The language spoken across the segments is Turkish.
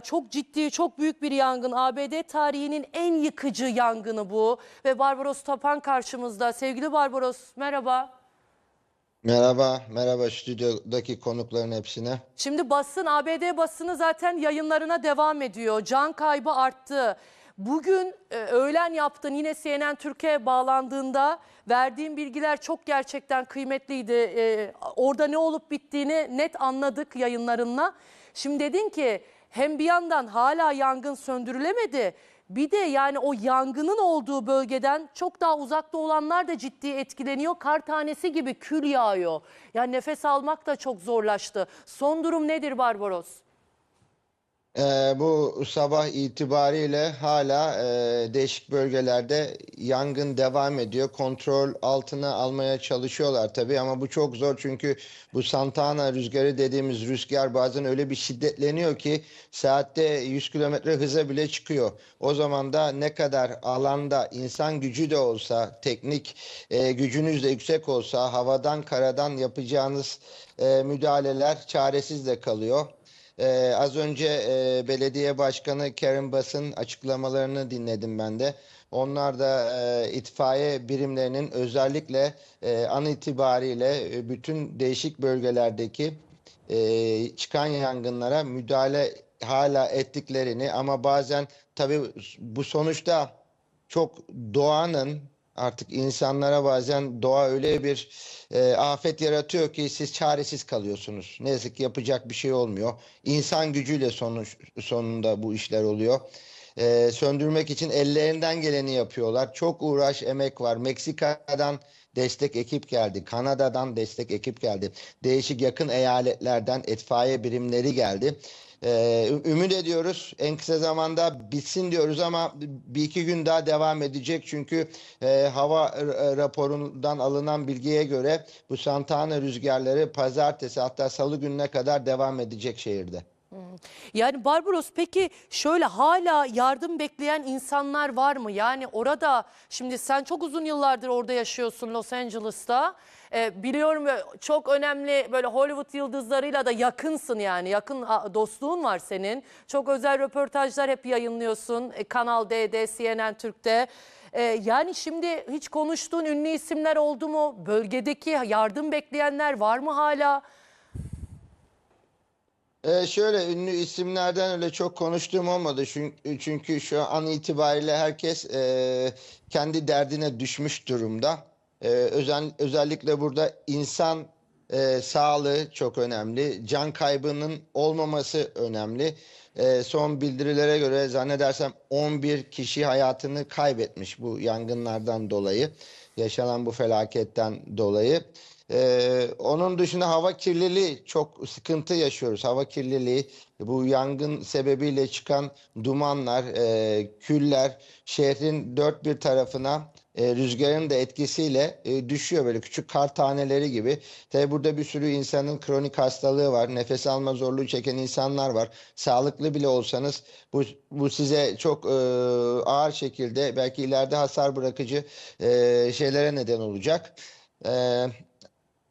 Çok ciddi, çok büyük bir yangın. ABD tarihinin en yıkıcı yangını bu. Ve Barbaros Tapan karşımızda. Sevgili Barbaros, merhaba. Merhaba, merhaba stüdyodaki konukların hepsine. Şimdi basın, ABD basını zaten yayınlarına devam ediyor. Can kaybı arttı. Bugün e, öğlen yaptın yine CNN Türkiye bağlandığında verdiğin bilgiler çok gerçekten kıymetliydi. E, orada ne olup bittiğini net anladık yayınlarınla. Şimdi dedin ki hem bir yandan hala yangın söndürülemedi. Bir de yani o yangının olduğu bölgeden çok daha uzakta olanlar da ciddi etkileniyor. Kar tanesi gibi kül yağıyor. Yani nefes almak da çok zorlaştı. Son durum nedir Barbaros? Ee, bu sabah itibariyle hala e, değişik bölgelerde yangın devam ediyor. Kontrol altına almaya çalışıyorlar tabii ama bu çok zor çünkü bu Santana rüzgarı dediğimiz rüzgar bazen öyle bir şiddetleniyor ki saatte 100 kilometre hıza bile çıkıyor. O zaman da ne kadar alanda insan gücü de olsa, teknik e, gücünüz de yüksek olsa havadan karadan yapacağınız e, müdahaleler çaresiz de kalıyor. Ee, az önce e, belediye başkanı Karen Bass'ın açıklamalarını dinledim ben de. Onlar da e, itfaiye birimlerinin özellikle e, an itibariyle e, bütün değişik bölgelerdeki e, çıkan yangınlara müdahale hala ettiklerini ama bazen tabii bu sonuçta çok doğanın artık insanlara bazen doğa öyle bir e, afet yaratıyor ki siz çaresiz kalıyorsunuz. Ne yazık ki yapacak bir şey olmuyor. İnsan gücüyle sonuç, sonunda bu işler oluyor. E, söndürmek için ellerinden geleni yapıyorlar. Çok uğraş, emek var. Meksika'dan destek ekip geldi. Kanada'dan destek ekip geldi. Değişik yakın eyaletlerden itfaiye birimleri geldi. Ee, ümit ediyoruz en kısa zamanda bitsin diyoruz ama bir iki gün daha devam edecek çünkü e, hava r- raporundan alınan bilgiye göre bu Santana rüzgarları pazartesi hatta salı gününe kadar devam edecek şehirde. Yani Barbaros peki şöyle hala yardım bekleyen insanlar var mı? Yani orada şimdi sen çok uzun yıllardır orada yaşıyorsun Los Angeles'ta. Ee, biliyorum çok önemli böyle Hollywood yıldızlarıyla da yakınsın yani yakın dostluğun var senin. Çok özel röportajlar hep yayınlıyorsun e, Kanal D'de, CNN Türk'te. Ee, yani şimdi hiç konuştuğun ünlü isimler oldu mu? Bölgedeki yardım bekleyenler var mı hala? Ee, şöyle ünlü isimlerden öyle çok konuştuğum olmadı çünkü, çünkü şu an itibariyle herkes e, kendi derdine düşmüş durumda. E, özel, özellikle burada insan e, sağlığı çok önemli, can kaybının olmaması önemli. E, son bildirilere göre zannedersem 11 kişi hayatını kaybetmiş bu yangınlardan dolayı, yaşanan bu felaketten dolayı. Ee, onun dışında hava kirliliği çok sıkıntı yaşıyoruz. Hava kirliliği, bu yangın sebebiyle çıkan dumanlar, e, küller şehrin dört bir tarafına e, rüzgarın da etkisiyle e, düşüyor böyle küçük kar taneleri gibi. Tabi burada bir sürü insanın kronik hastalığı var. Nefes alma zorluğu çeken insanlar var. Sağlıklı bile olsanız bu, bu size çok e, ağır şekilde belki ileride hasar bırakıcı e, şeylere neden olacak. E,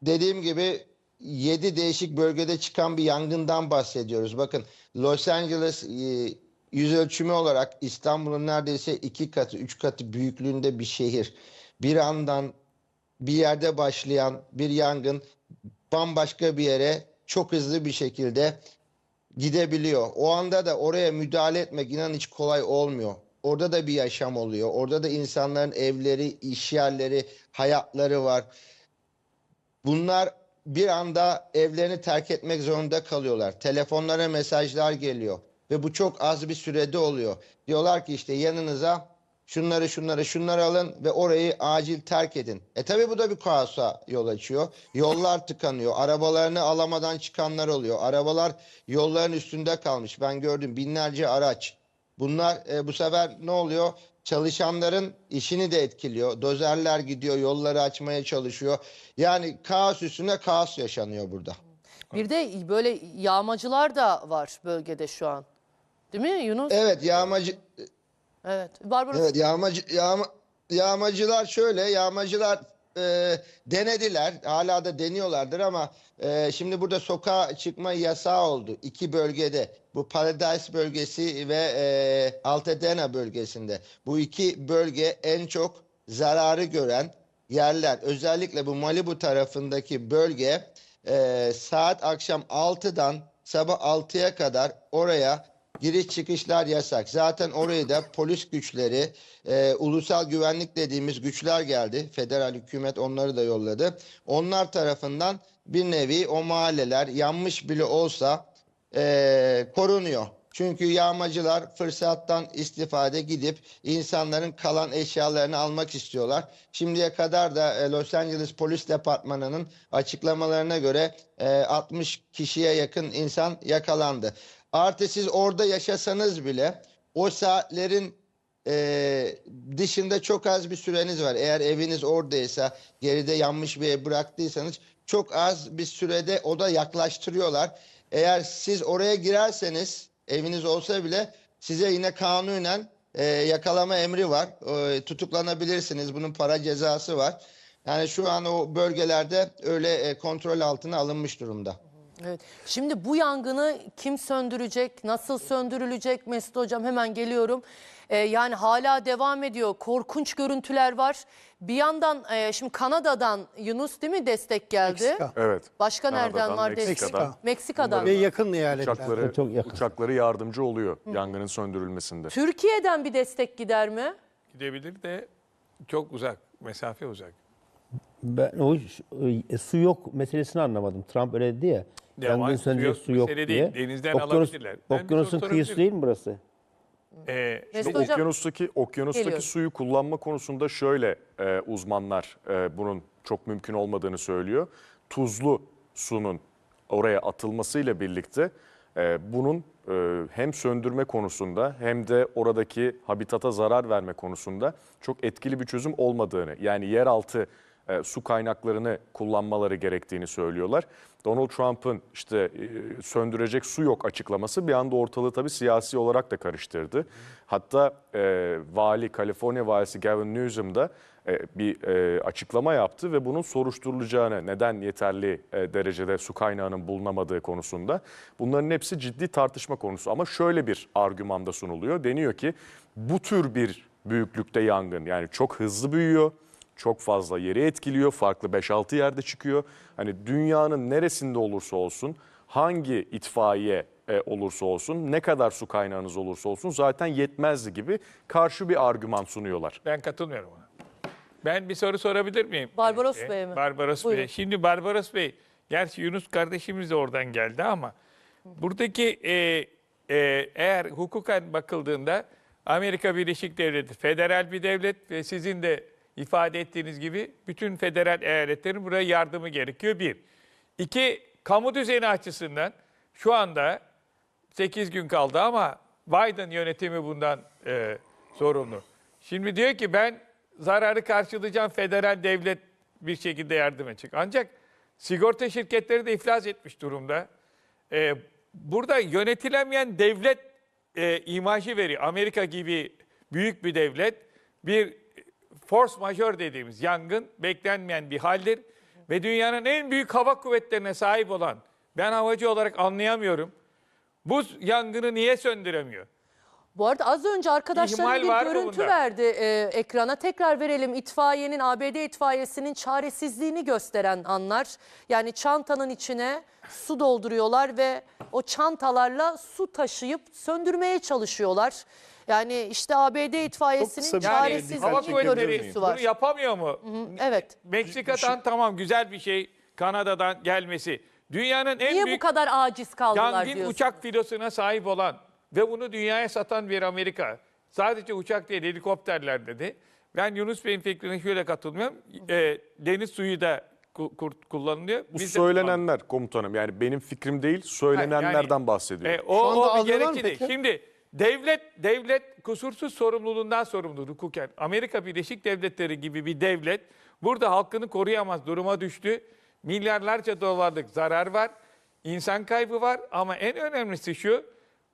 Dediğim gibi 7 değişik bölgede çıkan bir yangından bahsediyoruz. Bakın Los Angeles e, yüz ölçümü olarak İstanbul'un neredeyse iki katı, üç katı büyüklüğünde bir şehir. Bir andan bir yerde başlayan bir yangın bambaşka bir yere çok hızlı bir şekilde gidebiliyor. O anda da oraya müdahale etmek inan hiç kolay olmuyor. Orada da bir yaşam oluyor. Orada da insanların evleri, iş yerleri, hayatları var. Bunlar bir anda evlerini terk etmek zorunda kalıyorlar. Telefonlara mesajlar geliyor ve bu çok az bir sürede oluyor. Diyorlar ki işte yanınıza şunları şunları şunları alın ve orayı acil terk edin. E tabi bu da bir kaosa yol açıyor. Yollar tıkanıyor. Arabalarını alamadan çıkanlar oluyor. Arabalar yolların üstünde kalmış. Ben gördüm binlerce araç. Bunlar e, bu sefer ne oluyor? Çalışanların işini de etkiliyor. Dozerler gidiyor, yolları açmaya çalışıyor. Yani kaos üstüne kaos yaşanıyor burada. Bir de böyle yağmacılar da var bölgede şu an. Değil mi Yunus? Evet, yağmacı Evet. Barbaros evet yağmacı yağma, yağmacılar şöyle, yağmacılar e, denediler. Hala da deniyorlardır ama e, şimdi burada sokağa çıkma yasağı oldu. iki bölgede. Bu Paradise bölgesi ve e, Altadena bölgesinde. Bu iki bölge en çok zararı gören yerler. Özellikle bu Malibu tarafındaki bölge e, saat akşam 6'dan sabah 6'ya kadar oraya giriş çıkışlar yasak. Zaten oraya da polis güçleri, e, ulusal güvenlik dediğimiz güçler geldi. Federal hükümet onları da yolladı. Onlar tarafından bir nevi o mahalleler yanmış bile olsa e, korunuyor. Çünkü yağmacılar fırsattan istifade gidip insanların kalan eşyalarını almak istiyorlar. Şimdiye kadar da e, Los Angeles Polis Departmanı'nın açıklamalarına göre e, 60 kişiye yakın insan yakalandı. Artı siz orada yaşasanız bile o saatlerin e, dışında çok az bir süreniz var. Eğer eviniz oradaysa geride yanmış bir ev bıraktıysanız çok az bir sürede o da yaklaştırıyorlar. Eğer siz oraya girerseniz eviniz olsa bile size yine kanunen e, yakalama emri var. E, tutuklanabilirsiniz. Bunun para cezası var. Yani şu an o bölgelerde öyle e, kontrol altına alınmış durumda. Evet. Şimdi bu yangını kim söndürecek, nasıl söndürülecek Mesut Hocam hemen geliyorum. Ee, yani hala devam ediyor. Korkunç görüntüler var. Bir yandan e, şimdi Kanada'dan Yunus değil mi destek geldi? Meksika. Evet. Başka nereden Kanada'dan, var destek? Meksika'dan. Meksika'dan. Ve yakın eyaletler. Uçakları, Çok yakın. uçakları yardımcı oluyor yangının söndürülmesinde. Türkiye'den bir destek gider mi? Gidebilir de çok uzak, mesafe uzak. Ben o e, su yok meselesini anlamadım. Trump öyle dedi ya. Ya Yangın sönecek yok su yok diye. değil. Denizden Okyanus- alabilirler. Ben Okyanusun kıyısı değil mi burası? Ee, İşte Hocam okyanustaki okyanustaki Geliyorum. suyu kullanma konusunda şöyle e, uzmanlar e, bunun çok mümkün olmadığını söylüyor. Tuzlu sunun oraya atılmasıyla birlikte e, bunun e, hem söndürme konusunda hem de oradaki habitata zarar verme konusunda çok etkili bir çözüm olmadığını yani yeraltı e, su kaynaklarını kullanmaları gerektiğini söylüyorlar. Donald Trump'ın işte e, söndürecek su yok açıklaması bir anda ortalığı tabii siyasi olarak da karıştırdı. Hatta e, vali, Kaliforniya valisi Gavin Newsom da e, bir e, açıklama yaptı ve bunun soruşturulacağını, neden yeterli e, derecede su kaynağının bulunamadığı konusunda. Bunların hepsi ciddi tartışma konusu ama şöyle bir argümanda sunuluyor. Deniyor ki bu tür bir büyüklükte yangın yani çok hızlı büyüyor çok fazla yeri etkiliyor. Farklı 5-6 yerde çıkıyor. Hani dünyanın neresinde olursa olsun, hangi itfaiye e, olursa olsun, ne kadar su kaynağınız olursa olsun zaten yetmezdi gibi karşı bir argüman sunuyorlar. ben katılmıyorum ona. Ben bir soru sorabilir miyim? Barbaros Ee, Bey'e mi? Barbaros Buyurun. Bey. Şimdi Barbaros Bey, gerçi Yunus kardeşimiz de oradan geldi ama buradaki e, e, eğer hukuken bakıldığında Amerika Birleşik Devleti federal bir devlet ve sizin de ifade ettiğiniz gibi bütün federal eyaletlerin buraya yardımı gerekiyor bir. İki, kamu düzeni açısından şu anda 8 gün kaldı ama Biden yönetimi bundan e, sorumlu. Şimdi diyor ki ben zararı karşılayacağım federal devlet bir şekilde yardım edecek. Ancak sigorta şirketleri de iflas etmiş durumda. E, burada yönetilemeyen devlet e, imajı veriyor. Amerika gibi büyük bir devlet bir force majeure dediğimiz yangın beklenmeyen bir haldir. Ve dünyanın en büyük hava kuvvetlerine sahip olan ben havacı olarak anlayamıyorum. Bu yangını niye söndüremiyor? Bu arada az önce arkadaşlarım bir görüntü verdi e, ekrana. Tekrar verelim itfaiyenin, ABD itfaiyesinin çaresizliğini gösteren anlar. Yani çantanın içine su dolduruyorlar ve o çantalarla su taşıyıp söndürmeye çalışıyorlar. Yani işte ABD itfaiyesinin kısa bir- Yani çaresizliği hava kuvvetleri görüntüsü bunu var. yapamıyor mu? Evet. Meksika'dan tamam güzel bir şey Kanada'dan gelmesi. Dünyanın en Niye bu büyük kadar aciz kaldılar yangın diyorsun? uçak filosuna sahip olan ve bunu dünyaya satan bir Amerika. Sadece uçak değil helikopterler dedi. Ben Yunus Bey'in fikrine şöyle katılmıyorum. Ee, deniz suyu da ku- kur- kullanılıyor. Bu Biz de söylenenler komutanım yani benim fikrim değil söylenenlerden Yani, bahsediyor. E, o, Şu anda o bir alıyorlar mı gerekçe değil. peki? Şimdi devlet devlet kusursuz sorumluluğundan sorumludur hukuken. Amerika Birleşik Devletleri gibi bir devlet burada halkını koruyamaz duruma düştü. Milyarlarca dolarlık zarar var. insan kaybı var ama en önemlisi şu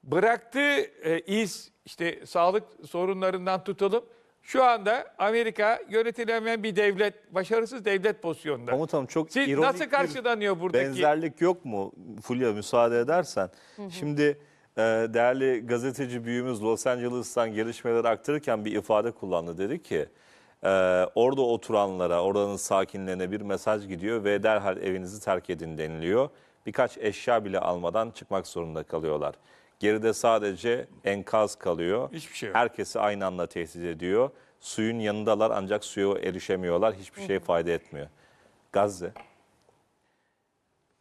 bıraktığı e, iz işte sağlık sorunlarından tutalım Şu anda Amerika yönetilemeyen bir devlet, başarısız devlet pozisyonunda. Komutanım çok Siz ironik nasıl karşılanıyor buradaki? benzerlik yok mu Fulya müsaade edersen? Şimdi e, değerli gazeteci büyüğümüz Los Angeles'tan gelişmeleri aktarırken bir ifade kullandı. Dedi ki e, orada oturanlara, oranın sakinlerine bir mesaj gidiyor ve derhal evinizi terk edin deniliyor. Birkaç eşya bile almadan çıkmak zorunda kalıyorlar. Geride sadece enkaz kalıyor. Hiçbir şey yok. Herkesi aynı anda tehdit ediyor. Suyun yanındalar ancak suya erişemiyorlar. Hiçbir şey fayda etmiyor. Gazze.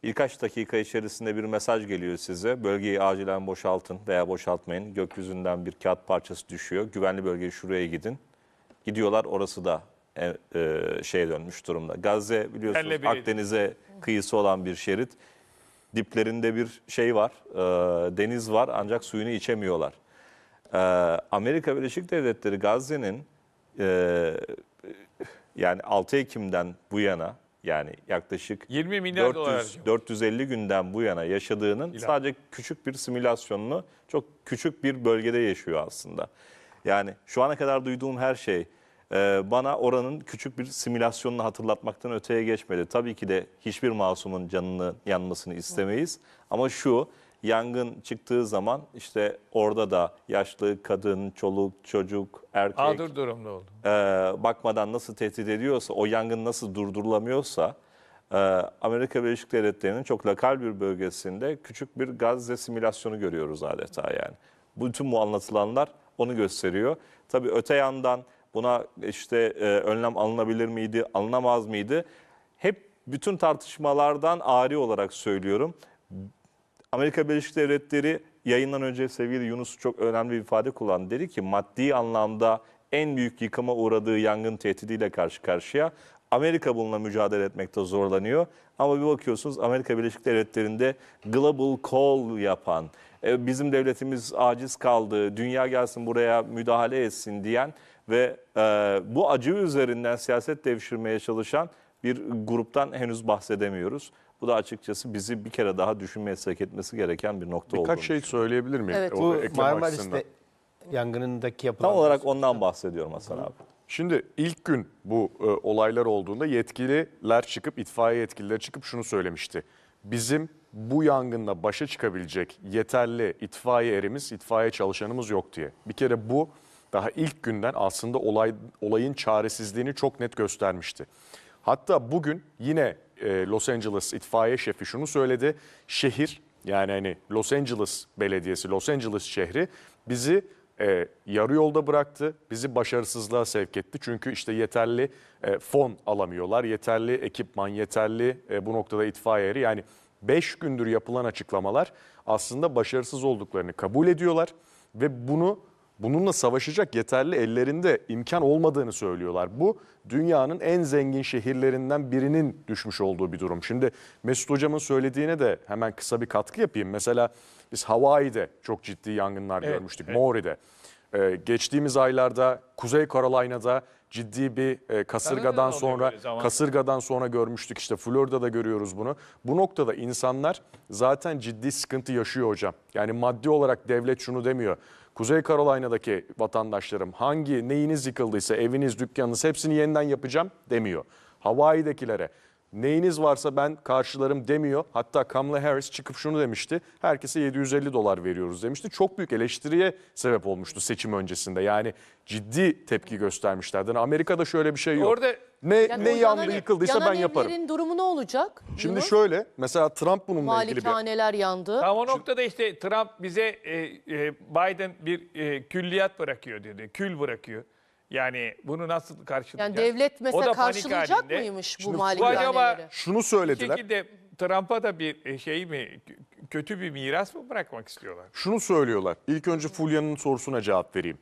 Birkaç dakika içerisinde bir mesaj geliyor size. Bölgeyi acilen boşaltın veya boşaltmayın. Gökyüzünden bir kağıt parçası düşüyor. Güvenli bölgeye şuraya gidin. Gidiyorlar orası da e, e, şeye dönmüş durumda. Gazze biliyorsunuz Akdeniz'e kıyısı olan bir şerit. Diplerinde bir şey var, e, deniz var ancak suyunu içemiyorlar. E, Amerika Birleşik Devletleri Gazze'nin e, yani 6 Ekim'den bu yana yani yaklaşık 20 milyar dolar 400, harcıyor. 450 günden bu yana yaşadığının sadece küçük bir simülasyonunu çok küçük bir bölgede yaşıyor aslında. Yani şu ana kadar duyduğum her şey e, bana oranın küçük bir simülasyonunu hatırlatmaktan öteye geçmedi. Tabii ki de hiçbir masumun canını yanmasını istemeyiz. Ama şu yangın çıktığı zaman işte orada da yaşlı kadın, çoluk, çocuk, erkek Mağdur durumda oldu. e, bakmadan nasıl tehdit ediyorsa, o yangın nasıl durdurulamıyorsa e, Amerika Birleşik Devletleri'nin çok lokal bir bölgesinde küçük bir Gazze simülasyonu görüyoruz adeta yani. Bütün bu anlatılanlar onu gösteriyor. Tabii öte yandan buna işte e, önlem alınabilir miydi, alınamaz mıydı? Hep bütün tartışmalardan ari olarak söylüyorum. Amerika Birleşik Devletleri yayından önce sevgili Yunus çok önemli bir ifade kullandı. Dedi ki maddi anlamda en büyük yıkıma uğradığı yangın tehdidiyle karşı karşıya. Amerika bununla mücadele etmekte zorlanıyor. Ama bir bakıyorsunuz Amerika Birleşik Devletleri'nde global call yapan, e, bizim devletimiz aciz kaldı, dünya gelsin buraya müdahale etsin diyen ve e, bu acı üzerinden siyaset devşirmeye çalışan bir gruptan henüz bahsedemiyoruz. Bu da açıkçası bizi bir kere daha düşünmeye sevk etmesi gereken bir nokta oldu. Birkaç şey söyleyebilir miyim? Evet. Bu. Marmaris'te yangınındaki yapılan... Tam olarak ondan bahsediyorum Hasan abi. Şimdi ilk gün bu e, olaylar olduğunda yetkililer çıkıp, itfaiye yetkilileri çıkıp şunu söylemişti. Bizim bu yangınla başa çıkabilecek yeterli itfaiye erimiz, itfaiye çalışanımız yok diye. Bir kere bu daha ilk günden aslında olay olayın çaresizliğini çok net göstermişti. Hatta bugün yine e, Los Angeles itfaiye şefi şunu söyledi. Şehir yani hani Los Angeles Belediyesi, Los Angeles şehri bizi e, yarı yolda bıraktı. Bizi başarısızlığa sevk etti. Çünkü işte yeterli e, fon alamıyorlar. Yeterli ekipman, yeterli e, bu noktada itfaiye eri. Yani 5 gündür yapılan açıklamalar aslında başarısız olduklarını kabul ediyorlar. Ve bunu bununla savaşacak yeterli ellerinde imkan olmadığını söylüyorlar. Bu dünyanın en zengin şehirlerinden birinin düşmüş olduğu bir durum. Şimdi Mesut Hocam'ın söylediğine de hemen kısa bir katkı yapayım. Mesela biz Hawaii'de çok ciddi yangınlar Evet, görmüştük. evet. Maury'de. Ee, geçtiğimiz aylarda Kuzey Carolina'da ciddi bir e, kasırgadan sonra kasırgadan sonra görmüştük. İşte Florida'da görüyoruz bunu. Bu noktada insanlar zaten ciddi sıkıntı yaşıyor hocam. Yani maddi olarak devlet şunu demiyor. Kuzey Carolina'daki vatandaşlarım hangi neyiniz yıkıldıysa eviniz, dükkanınız hepsini yeniden yapacağım demiyor. Hawaii'dekilere neyiniz varsa ben karşılarım demiyor. Hatta Kamala Harris çıkıp şunu demişti. Herkese 750 dolar veriyoruz demişti. Çok büyük eleştiriye sebep olmuştu seçim öncesinde. Yani ciddi tepki göstermişlerdi. Amerika'da şöyle bir şey yok. Orada- ne Yani ne yandı yanan- yıkıldıysa yanan ben yaparım. evlerin durumu ne olacak? Şimdi Yunus? şöyle mesela Trump bununla ilgili bir Malikaneler yandı. Tam o noktada işte Trump bize e, e, Biden bir e, külliyat bırakıyor dedi. Kül bırakıyor. Yani bunu nasıl Yani karşılayacağız? devlet O mesela karşılayacak mıymış bu malikaneleri? acaba şunu bir söylediler. şekilde Trump'a da bir e, şey mi kötü bir miras mı bırakmak istiyorlar? Şunu söylüyorlar. İlk önce Fulya'nın sorusuna cevap vereyim.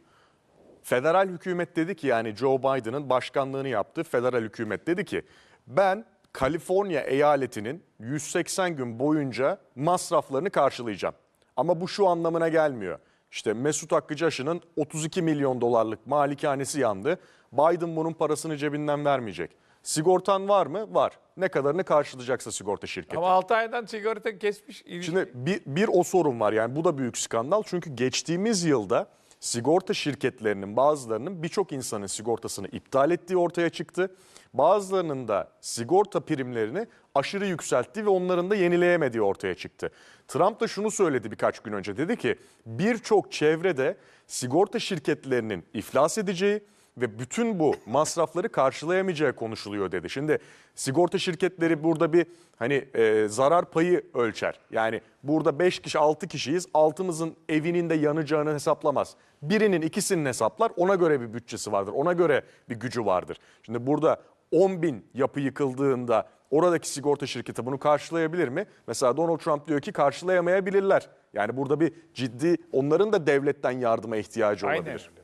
Federal hükümet dedi ki yani Joe Biden'ın başkanlığını yaptığı federal hükümet dedi ki ben Kaliforniya eyaletinin 180 gün boyunca masraflarını karşılayacağım. Ama bu şu anlamına gelmiyor. İşte Mesut Hakkıcaşı'nın 32 milyon dolarlık malikanesi yandı. Biden bunun parasını cebinden vermeyecek. Sigortan var mı? Var. Ne kadarını karşılayacaksa sigorta şirketi. Ama 6 aydan sigorta kesmiş. Şimdi bir, bir o sorun var yani bu da büyük skandal. Çünkü geçtiğimiz yılda sigorta şirketlerinin bazılarının birçok insanın sigortasını iptal ettiği ortaya çıktı. Bazılarının da sigorta primlerini aşırı yükselttiği ve onların da yenileyemediği ortaya çıktı. Trump da şunu söyledi birkaç gün önce dedi ki birçok çevrede sigorta şirketlerinin iflas edeceği ve bütün bu masrafları karşılayamayacağı konuşuluyor dedi. Şimdi sigorta şirketleri burada bir hani e, zarar payı ölçer. Yani burada 5 kişi 6 kişiyiz. Altımızın evinin de yanacağını hesaplamaz. Birinin ikisinin hesaplar ona göre bir bütçesi vardır. Ona göre bir gücü vardır. Şimdi burada 10 bin yapı yıkıldığında oradaki sigorta şirketi bunu karşılayabilir mi? Mesela Donald Trump diyor ki karşılayamayabilirler. Yani burada bir ciddi onların da devletten yardıma ihtiyacı Aynen olabilir. öyle.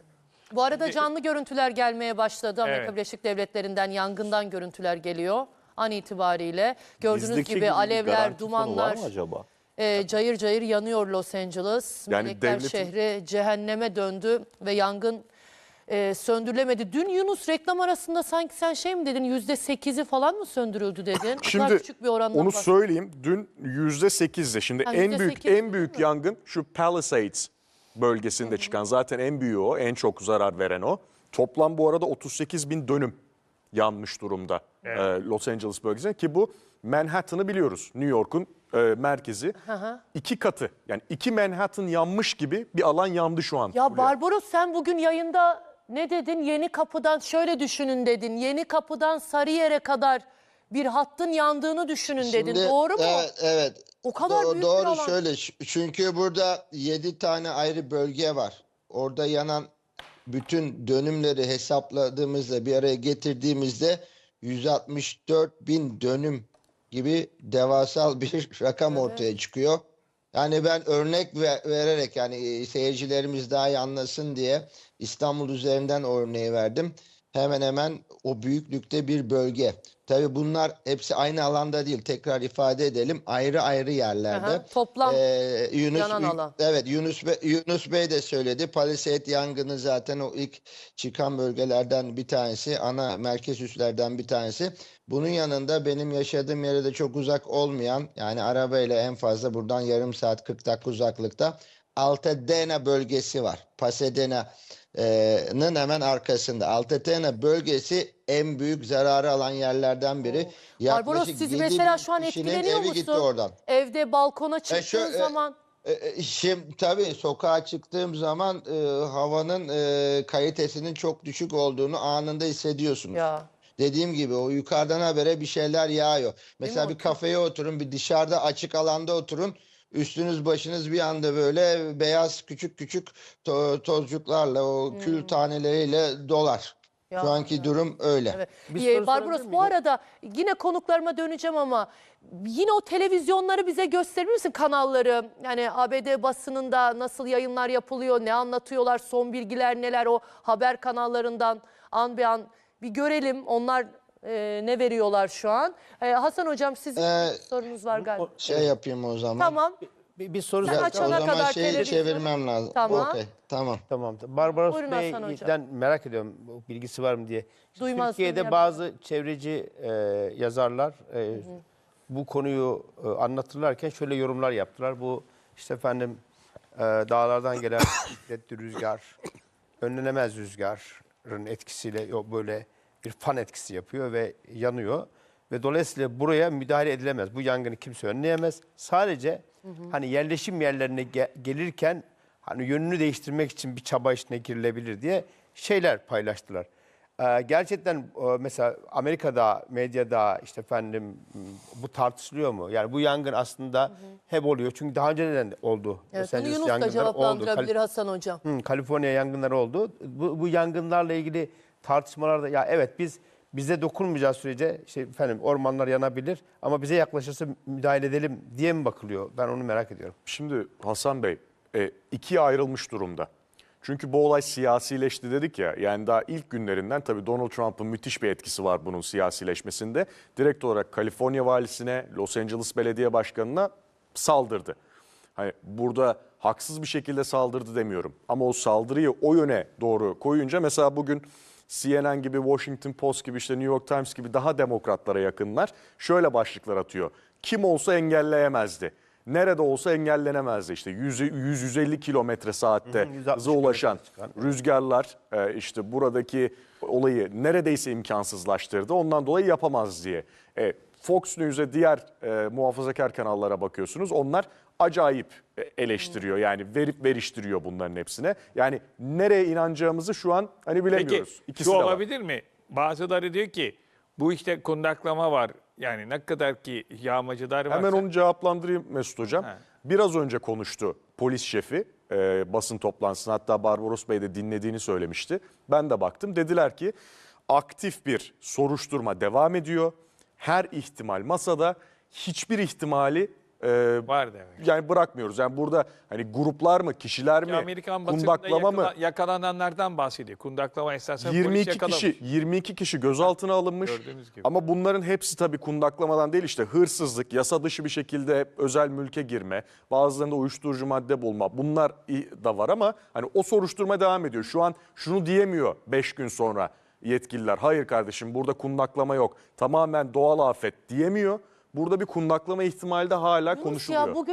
Bu arada canlı görüntüler gelmeye başladı. Amerika Evet. Birleşik Devletleri'nden yangından görüntüler geliyor an itibariyle. Gördüğünüz Bizdeki gibi alevler, garanti fonu dumanlar var mı acaba? e, cayır cayır yanıyor Los Angeles. Yani Melekler devletin- şehri cehenneme döndü ve yangın e, söndürülemedi. Dün Yunus reklam arasında sanki sen şey mi dedin yüzde sekizi falan mı söndürüldü dedin? Şimdi küçük bir orandan onu bahsediyorsun. söyleyeyim. Dün yüzde sekizde. Şimdi Ha, en büyük sekiz en değil büyük mi? yangın şu Palisades bölgesinde çıkan. Zaten en büyüğü o, en çok zarar veren o. Toplam bu arada 38 bin dönüm yanmış durumda e, Los Angeles bölgesinde ki bu Manhattan'ı biliyoruz. New York'un e, merkezi. İki katı yani iki Manhattan yanmış gibi bir alan yandı şu an. Ya. Barbaros sen bugün yayında ne dedin? Yeni kapıdan şöyle düşünün dedin. Yeni kapıdan Sarıyer'e kadar bir hattın yandığını düşünün dedin. Şimdi, Doğru mu? Evet, evet. O kadar büyük bir Doğru alan. şöyle çünkü burada 7 tane ayrı bölge var. Orada yanan bütün dönümleri hesapladığımızda bir araya getirdiğimizde 164 bin dönüm gibi devasal bir rakam ortaya çıkıyor. Yani ben örnek ve- vererek yani e, seyircilerimiz daha iyi anlasın diye İstanbul üzerinden örneği verdim. Hemen hemen o büyüklükte bir bölge. Tabii bunlar hepsi aynı alanda değil. Tekrar ifade edelim. Ayrı ayrı yerlerde. Aha, toplam Ee, Yunus, yanan alan. Evet Yunus Bey, Yunus Bey de söyledi. Palisade yangını zaten o ilk çıkan bölgelerden bir tanesi. Ana merkez üslerden bir tanesi. Bunun yanında benim yaşadığım yere de çok uzak olmayan yani arabayla en fazla buradan yarım saat 40 dakika uzaklıkta Altadena bölgesi var. Pasadena'nın hemen arkasında. Altadena bölgesi en büyük zararı alan yerlerden biri. Barbaros Yaklaşık siz 7 mesela bin şu an kişinin etkileniyor evi musun? gitti oradan. Evde balkona çıktığın şu- e, zaman E, e, Şimdi tabii sokağa çıktığım zaman e, havanın e, kalitesinin çok düşük olduğunu anında hissediyorsunuz. ya Dediğim gibi o yukarıdan habere bir şeyler yağıyor. Mesela bir kafeye oturun, bir dışarıda açık alanda oturun. Üstünüz başınız bir anda böyle beyaz küçük küçük to- tozcuklarla, o kül taneleriyle dolar. Hmm. Ya, Şu anki durum öyle. Evet. Ee, Barbaros bu arada yine konuklarıma döneceğim ama yine o televizyonları bize gösterir misin kanalları? Yani ABD basınında nasıl yayınlar yapılıyor, ne anlatıyorlar, son bilgiler neler o haber kanallarından an be an bir görelim. Onlar e, ne veriyorlar şu an? Ee, Hasan Hocam sizin Ee, sorunuz var galiba. Şey yapayım o zaman. Tamam. Bir, bir soru Sen Ya, soracağım. açana o zaman kadar şeyi televizyon- çevirmem lazım. Tamam. Okey, tamam. Tamam. Barbaros Buyurun Hasan Hocam. Bey'den merak ediyorum bu bilgisi var mı diye. Duymaz, Türkiye'de duymayabilir. bazı çevreci e, yazarlar e, bu konuyu e, anlatırlarken şöyle yorumlar yaptılar. Bu işte efendim e, dağlardan gelen şiddetli rüzgar, önlenemez rüzgarın etkisiyle yok böyle bir fan etkisi yapıyor ve yanıyor. Ve dolayısıyla buraya müdahale edilemez. Bu yangını kimse önleyemez. Sadece hani yerleşim yerlerine ge- gelirken hani yönünü değiştirmek için bir çaba içine girilebilir diye şeyler paylaştılar. Ee, gerçekten e, mesela Amerika'da, medyada işte efendim bu tartışılıyor mu? Yani bu yangın aslında hep oluyor. Çünkü daha önceden oldu. Evet, bunu Yunus da cevaplandırabilir Kal- Hasan Hocam. Hı, Kaliforniya yangınları oldu. Bu, bu yangınlarla ilgili tartışmalarda ya evet biz bize dokunmayacağı sürece işte efendim ormanlar yanabilir ama bize yaklaşırsa müdahale edelim diye mi bakılıyor? Ben onu merak ediyorum. Şimdi Hasan Bey e, ikiye ayrılmış durumda. Çünkü bu olay siyasileşti dedik ya. Yani daha ilk günlerinden tabii Donald Trump'ın müthiş bir etkisi var bunun siyasileşmesinde. Direkt olarak Kaliforniya valisine, Los Angeles Belediye Başkanı'na saldırdı. Hani burada haksız bir şekilde saldırdı demiyorum. Ama o saldırıyı o yöne doğru koyunca mesela bugün CNN gibi, Washington Post gibi, işte New York Times gibi daha demokratlara yakınlar şöyle başlıklar atıyor. Kim olsa engelleyemezdi. nerede olsa engellenemezdi. İşte 100-150 kilometre saatte Hı hı, 160 hıza ulaşan rüzgarlar e, işte buradaki olayı neredeyse imkansızlaştırdı. Ondan dolayı yapamaz diye. E, Fox News'e diğer e, muhafazakar kanallara bakıyorsunuz. Onlar acayip e, eleştiriyor. Yani verip veriştiriyor bunların hepsine. Yani nereye inanacağımızı şu an hani Peki bilemiyoruz. İkisi şu de var. olabilir mi? Bazıları diyor ki bu işte kundaklama var. Yani ne kadar ki yağmacılar varsa. Hemen onu cevaplandırayım Mesut Hocam. Ha. Biraz önce konuştu polis şefi e, basın toplantısında hatta Barbaros Bey de dinlediğini söylemişti. Ben de baktım dediler ki aktif bir soruşturma devam ediyor. Her ihtimal masada hiçbir ihtimali e, Var demek. yani bırakmıyoruz. Yani burada hani gruplar mı kişiler mi Amerikan kundaklama mı yakala- yakalananlardan bahsediyor. Kundaklama esasen polis 22 yakalamış. kişi 22 kişi gözaltına alınmış. Gördüğünüz gibi. Ama bunların hepsi tabii kundaklamadan değil işte hırsızlık, yasa dışı bir şekilde özel mülke girme, bazılarında uyuşturucu madde bulma. Bunlar i- da var ama hani o soruşturma devam ediyor. Şu an şunu diyemiyor 5 gün sonra yetkililer. Hayır kardeşim burada kundaklama yok. Tamamen doğal afet diyemiyor. Burada bir kundaklama ihtimali de hala Yunus konuşuluyor. Ya bugün